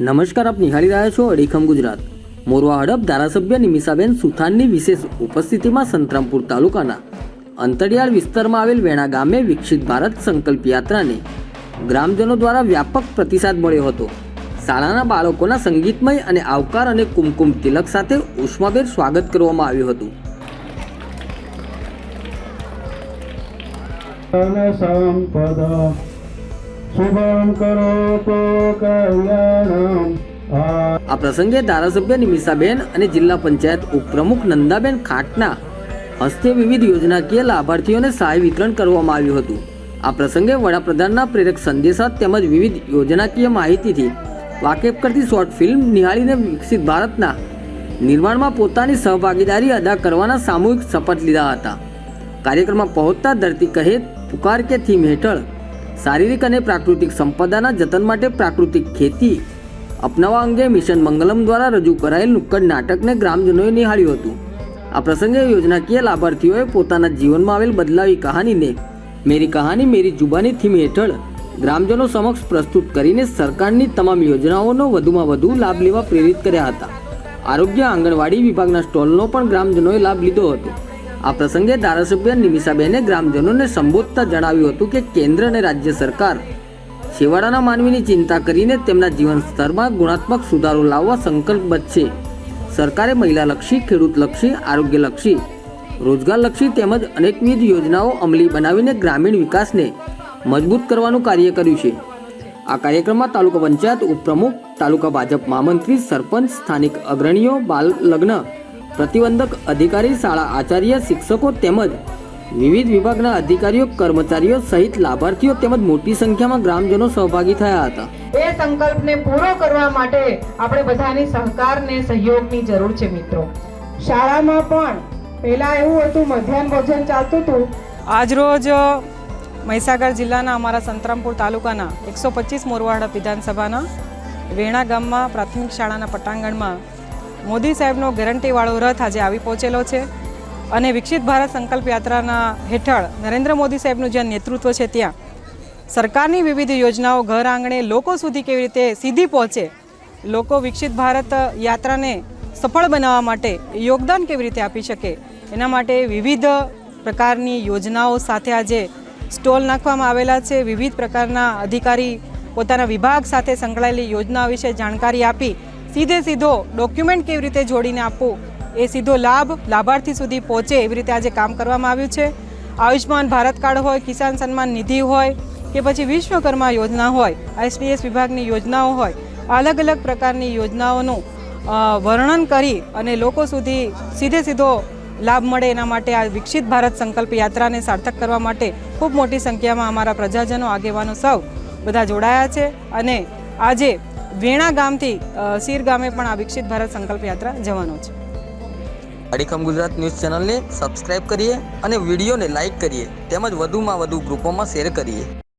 નમસ્કાર, આપ નિહાળી રહ્યા છો અડીખમ ગુજરાત. મોરવા હડપ ધારાસભ્ય નિમિષાબેન સુથાનની વિશેષ ઉપસ્થિતિમાં સંતરામપુર તાલુકાના અંતરિયાળ વિસ્તારમાં આવેલ વેણા ગામે વિકસિત ભારત સંકલ્પ યાત્રાને ગ્રામજનો દ્વારા વ્યાપક પ્રતિસાદ મળ્યો હતો. શાળાના બાળકોના સંગીતમય અને આવકાર અને કુમકુમ તિલક સાથે ઉષ્માભેર સ્વાગત કરવામાં આવ્યું હતું. સંપદ શુભમ કરોતો કલ્યાણમ. આ આ પ્રસંગે ધારાસભ્ય નિમિષાબેન અને જિલ્લા પંચાયત ઉપપ્રમુખ નંદાબેન ખાટના હસ્તે વિવિધ યોજનાકીય લાભાર્થીઓને સહાય વિતરણ કરવામાં આવ્યું હતું. આ પ્રસંગે વડાપ્રધાનના પ્રેરક સંદેશા તેમજ વિવિધ યોજનાકીય માહિતીથી વાકેફ કરતી શોર્ટ ફિલ્મ નિહાળીને વિકસિત ભારતના નિર્માણમાં પોતાની સહભાગીદારી અદા કરવાના સામૂહિક શપથ લીધા હતા. કાર્યક્રમમાં પહોંચતા ધરતી કહે, પુકાર કે થીમ હેઠળ શારીરિક અને પ્રાકૃતિક સંપદાના જતન માટે પ્રાકૃતિક ખેતી અપનાવવા અંગે મિશન મંગલમ દ્વારા રજૂ કરાયેલ નુક્કડ નાટકને ગ્રામજનોએ નિહાળ્યું હતું. આ પ્રસંગે યોજનાકીય લાભાર્થીઓએ પોતાના જીવનમાં આવેલ બદલાવી કહાનીને મેરી કહાની, મેરી જુબાની થીમ હેઠળ ગ્રામજનો સમક્ષ પ્રસ્તુત કરીને સરકારની તમામ યોજનાઓનો વધુમાં વધુ લાભ લેવા પ્રેરિત કર્યા હતા. આરોગ્ય આંગણવાડી વિભાગના સ્ટોલનો પણ ગ્રામજનોએ લાભ લીધો હતો. આ પ્રસંગે ધારાસભ્ય નિમિષાબેને ગ્રામજનોને સંબોધતા જણાવ્યું હતું કે કેન્દ્ર અને રાજ્ય સરકાર છેવાડાના માનવીની ચિંતા કરીને તેમના જીવન સ્તરમાં ગુણાત્મક સુધારો લાવવા સંકલ્પબદ્ધ છે. સરકારે મહિલાલક્ષી, ખેડૂતલક્ષી, આરોગ્યલક્ષી, રોજગારલક્ષી તેમજ અનેકવિધ યોજનાઓ અમલી બનાવીને ગ્રામીણ વિકાસને મજબૂત કરવાનું કાર્ય કર્યું છે. આ કાર્યક્રમમાં તાલુકા પંચાયત ઉપપ્રમુખ, તાલુકા ભાજપ મહામંત્રી, સરપંચ, સ્થાનિક અગ્રણીઓ, બાલ લગ્ન પ્રતિબંધક અધિકારી શાળા આચાર્ય, શિક્ષકો તેમજ વિવિધ વિભાગના અધિકારીઓ, કર્મચારીઓ સહિત લાભાર્થીઓ તેમજ મોટી સંખ્યામાં ગ્રામજનો સહભાગી થયા હતા. એ સંકલ્પને પૂરો કરવા માટે આપણે બધાની સહકારને સહયોગની જરૂર છે મિત્રો. શાળામાં પણ પહેલા એવું હતું, મધ્યાહન ભોજન ચાલતું હતું. આજરોજ મહીસાગર જિલ્લાના અમારા સંતરામપુર તાલુકાના એકસો પચીસ મોરવાડા વિધાનસભાના વેણા ગામમાં પ્રાથમિક શાળાના પટાંગણમાં મોદી સાહેબનો ગેરંટીવાળો રથ આજે આવી પહોંચેલો છે અને વિકસિત ભારત સંકલ્પ યાત્રાના હેઠળ નરેન્દ્ર મોદી સાહેબનું જ્યાં નેતૃત્વ છે ત્યાં, સરકારની વિવિધ યોજનાઓ ઘર આંગણે લોકો સુધી કેવી રીતે સીધી પહોંચે, લોકો વિકસિત ભારત યાત્રાને સફળ બનાવવા માટે યોગદાન કેવી રીતે આપી શકે, એના માટે વિવિધ પ્રકારની યોજનાઓ સાથે આજે સ્ટોલ નાખવામાં આવેલા છે. વિવિધ પ્રકારના અધિકારી પોતાના વિભાગ સાથે સંકળાયેલી યોજના વિશે જાણકારી આપી સીધે સીધો ડોક્યુમેન્ટ કેવી રીતે જોડીને આપવું એ સીધો લાભ લાભાર્થી સુધી પહોંચે એવી રીતે આજે કામ કરવામાં આવ્યું છે. આયુષ્માન ભારત કાર્ડ હોય, કિસાન સન્માન નિધિ હોય કે પછી વિશ્વકર્મા યોજના હોય, એસડીએસ વિભાગની યોજનાઓ હોય, અલગ અલગ પ્રકારની યોજનાઓનું વર્ણન કરી અને લોકો સુધી સીધે સીધો લાભ મળે એના માટે આ વિકસિત ભારત સંકલ્પ યાત્રાને સાર્થક કરવા માટે ખૂબ મોટી સંખ્યામાં અમારા પ્રજાજનો, આગેવાનો સૌ બધા જોડાયા છે અને આજે વેણા ગામથી સીર ગામે પણ આ વિકસિત ભારત સંકલ્પ યાત્રા જવાનો છે. અડીખમ ગુજરાત ન્યૂઝ ચેનલને સબસ્ક્રાઇબ કરીએ અને વિડીયોને લાઇક કરીએ, તેમજ વધુમાં વધુ ગ્રુપોમાં શેર કરીએ.